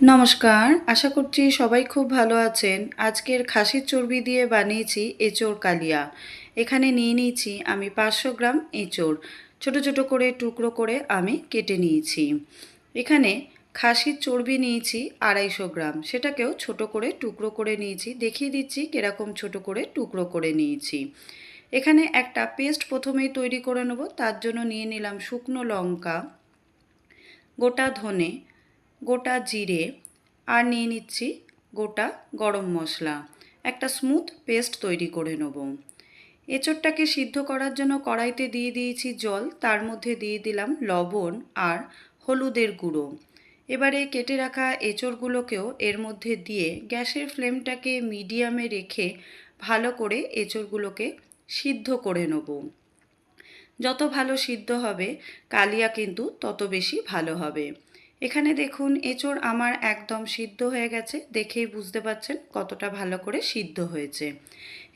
নমস্কার, আশা করছি সবাই খুব ভালো আছেন। আজকের খাসির চর্বি দিয়ে বানিয়েছি এঁচোড় কালিয়া। এখানে নিয়ে নিয়েছি আমি পাঁচশো গ্রাম এঁচোড় ছোট ছোট করে টুকরো করে আমি কেটে নিয়েছি। এখানে খাসির চর্বি নিয়েছি আড়াইশো গ্রাম। সেটাকেও ছোট করে টুকরো করে নিয়েছি। দেখিয়ে দিচ্ছি কীরকম ছোট করে টুকরো করে নিয়েছি। এখানে একটা পেস্ট প্রথমেই তৈরি করে নেব। তার জন্য নিয়ে নিলাম শুকনো লঙ্কা, গোটা ধনে গোটা জিরে আর নিয়ে নিচ্ছি গোটা গরম মশলা। একটা স্মুথ পেস্ট তৈরি করে নেব। এঁচোড়টাকে সিদ্ধ করার জন্য কড়াইতে দিয়ে দিয়েছি জল, তার মধ্যে দিয়ে দিলাম লবণ আর হলুদের গুঁড়ো। এবারে কেটে রাখা এঁচোড়গুলোকেও এর মধ্যে দিয়ে গ্যাসের ফ্লেমটাকে মিডিয়ামে রেখে ভালো করে এঁচোড়গুলোকে সিদ্ধ করে নেব। যত ভালো সিদ্ধ হবে, কালিয়া কিন্তু তত বেশি ভালো হবে। এখানে দেখুন, এঁচোড় আমার একদম সিদ্ধ হয়ে গেছে। দেখেই বুঝতে পারছেন কতটা ভালো করে সিদ্ধ হয়েছে।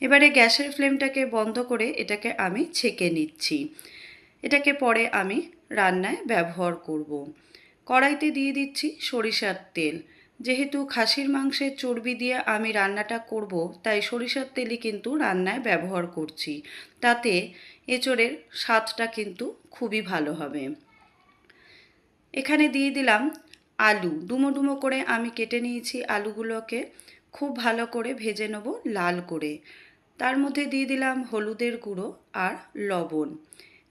এবারে গ্যাসের ফ্লেমটাকে বন্ধ করে এটাকে আমি ছেঁকে নিচ্ছি। এটাকে পরে আমি রান্নায় ব্যবহার করব। কড়াইতে দিয়ে দিচ্ছি সরিষার তেল। যেহেতু খাসির মাংসের চর্বি দিয়ে আমি রান্নাটা করব, তাই সরিষার তেলই কিন্তু রান্নায় ব্যবহার করছি। তাতে এঁচোড়ের স্বাদটা কিন্তু খুবই ভালো হবে। এখানে দিয়ে দিলাম আলু। ডুমো ডুমো করে আমি কেটে নিয়েছি আলুগুলোকে। খুব ভালো করে ভেজে নেব লাল করে। তার মধ্যে দিয়ে দিলাম হলুদের গুঁড়ো আর লবণ।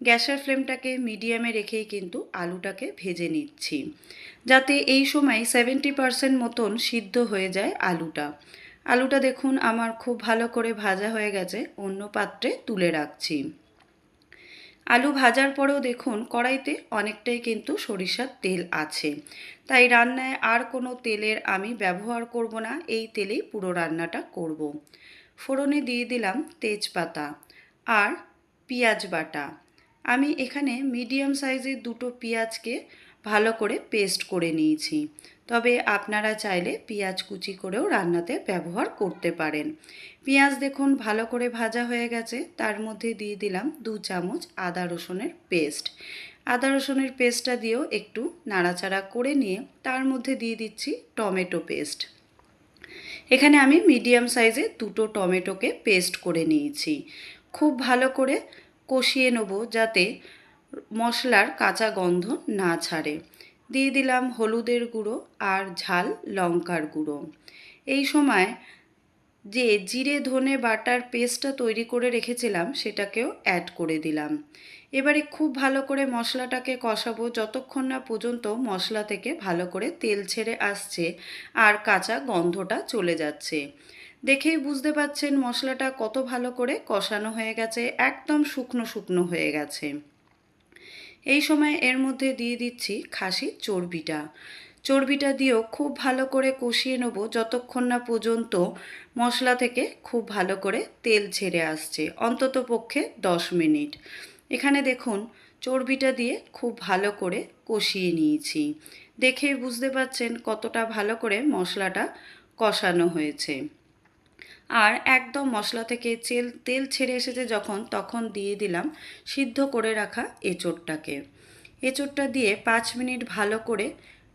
গ্যাসের ফ্লেমটাকে মিডিয়ামে রেখেই কিন্তু আলুটাকে ভেজে নিচ্ছি। যাতে এই সময় সেভেন্টি পারসেন্ট মতন সিদ্ধ হয়ে যায় আলুটা। আলুটা দেখুন আমার খুব ভালো করে ভাজা হয়ে গেছে। অন্য পাত্রে তুলে রাখছি। আলু ভাজার পরেও দেখুন, কড়াইতে অনেকটাই কিন্তু সরিষার তেল আছে তাই রান্নায় আর কোনো তেলের আমি ব্যবহার করব না, এই তেলেই পুরো রান্নাটা করব। ফোড়নে দিয়ে দিলাম তেজপাতা আর পেঁয়াজ বাটা আমি এখানে মিডিয়াম সাইজের দুটো পেঁয়াজকে ভালো করে পেস্ট করে নিয়েছি। তবে আপনারা চাইলে পেঁয়াজ কুচি করেও রান্নাতে ব্যবহার করতে পারেন। পেঁয়াজ দেখুন ভালো করে ভাজা হয়ে গেছে, তার মধ্যে দিয়ে দিলাম দু চামচ আদা রসুনের পেস্ট আদা রসুনের পেস্টটা দিয়েও একটু নাড়াচাড়া করে নিয়ে তার মধ্যে দিয়ে দিচ্ছি টমেটো পেস্ট এখানে আমি মিডিয়াম সাইজে দুটো টমেটোকে পেস্ট করে নিয়েছি। খুব ভালো করে কষিয়ে নেব যাতে মশলার কাঁচা গন্ধ না ছাড়ে। দিয়ে দিলাম হলুদের গুঁড়ো আর ঝাল লঙ্কার গুঁড়ো। এই সময় যে জিরে, ধনে বাটার পেস্টটা তৈরি করে রেখেছিলাম, সেটাকেও অ্যাড করে দিলাম। এবারে খুব ভালো করে মশলাটাকে কষাবো। যতক্ষণ না পর্যন্ত মশলা থেকে ভালো করে তেল ছেড়ে আসছে আর কাঁচা গন্ধটা চলে যাচ্ছে। দেখেই বুঝতে পাচ্ছেন মশলাটা কত ভালো করে কষানো হয়ে গেছে। একদম শুকনো শুকনো হয়ে গেছে। এই সময় এর মধ্যে দিয়ে দিচ্ছি খাসির চর্বিটা। চর্বিটা দিয়েও খুব ভালো করে কষিয়ে নেব যতক্ষণ না পর্যন্ত মশলা থেকে খুব ভালো করে তেল ছেড়ে আসছে, অন্তত পক্ষে দশ মিনিট। এখানে দেখুন, চর্বিটা দিয়ে খুব ভালো করে কষিয়ে নিয়েছি। দেখেই বুঝতে পাচ্ছেন কতটা ভালো করে মশলাটা কষানো হয়েছে। আর একদম মশলা থেকে চেল, তেল ছেড়ে এসেছে যখন, তখন দিয়ে দিলাম সিদ্ধ করে রাখা এঁচোড়টাকে। এঁচোড়টা দিয়ে পাঁচ মিনিট ভালো করে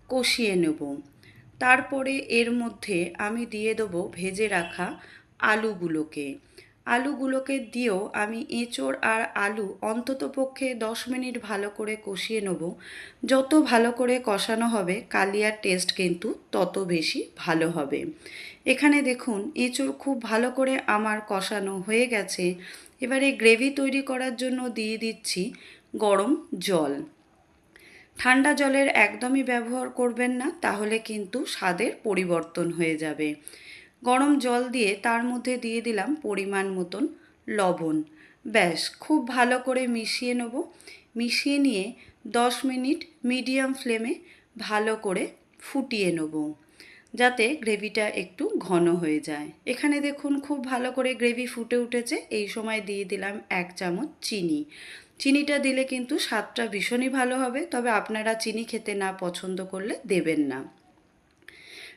কষিয়ে নেব। তারপরে এর মধ্যে আমি দিয়ে দেবো ভেজে রাখা আলুগুলোকে। আলুগুলোকে দিয়েও আমি এঁচোড় আর আলু অন্তত পক্ষে দশ মিনিট ভালো করে কষিয়ে নেব। যত ভালো করে কষানো হবে, কালিয়ার টেস্ট কিন্তু তত বেশি ভালো হবে। এখানে দেখুন, এঁচোড় খুব ভালো করে আমার কষানো হয়ে গেছে। এবারে গ্রেভি তৈরি করার জন্য দিয়ে দিচ্ছি গরম জল। ঠান্ডা জলের একদমই ব্যবহার করবেন না, তাহলে কিন্তু স্বাদের পরিবর্তন হয়ে যাবে। গরম জল দিয়ে তার মধ্যে দিয়ে দিলাম পরিমাণ মতন লবণ। ব্যাস, খুব ভালো করে মিশিয়ে নেব। মিশিয়ে নিয়ে দশ মিনিট মিডিয়াম ফ্লেমে ভালো করে ফুটিয়ে নেব, যাতে গ্রেভিটা একটু ঘন হয়ে যায়। এখানে দেখুন, খুব ভালো করে গ্রেভি ফুটে উঠেছে। এই সময় দিয়ে দিলাম এক চামচ চিনি। চিনিটা দিলে কিন্তু স্বাদটা ভীষণই ভালো হবে, তবে আপনারা চিনি খেতে না পছন্দ করলে দেবেন না।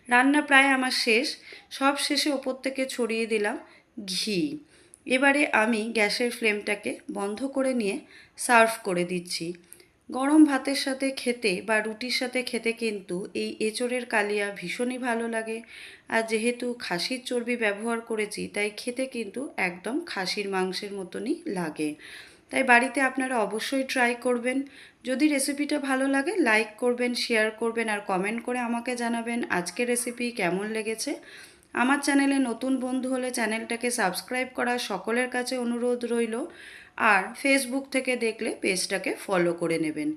রান্না প্রায় আমার শেষ। সব শেষে ওপর থেকে ছড়িয়ে দিলাম ঘি। এবারে আমি গ্যাসের ফ্লেমটাকে বন্ধ করে নিয়ে সার্ভ করে দিচ্ছি। গরম ভাতের সাথে খেতে বা রুটির সাথে খেতে কিন্তু এই এঁচোড়ের কালিয়া ভীষণই ভালো লাগে। আর যেহেতু খাসির চর্বি ব্যবহার করেছি, তাই খেতে কিন্তু একদম খাসির মাংসের মতনই লাগে। তাই বাড়িতে আপনারা অবশ্যই ট্রাই করবেন। যদি রেসিপিটা ভালো লাগে লাইক করবেন শেয়ার করবেন আর কমেন্ট করে আমাকে জানাবেন আজকের রেসিপি কেমন লেগেছে। আমার চ্যানেলে নতুন বন্ধু হলে চ্যানেলটাকে সাবস্ক্রাইব করা সকলের কাছে অনুরোধ রইল। আর ফেসবুক থেকে দেখলে পেজটাকে ফলো করে নেবেন।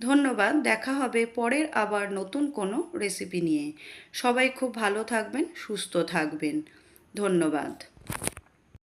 ধন্যবাদ, দেখা হবে পরের আবার নতুন কোনো রেসিপি নিয়ে। সবাই খুব ভালো থাকবেন, সুস্থ থাকবেন। ধন্যবাদ।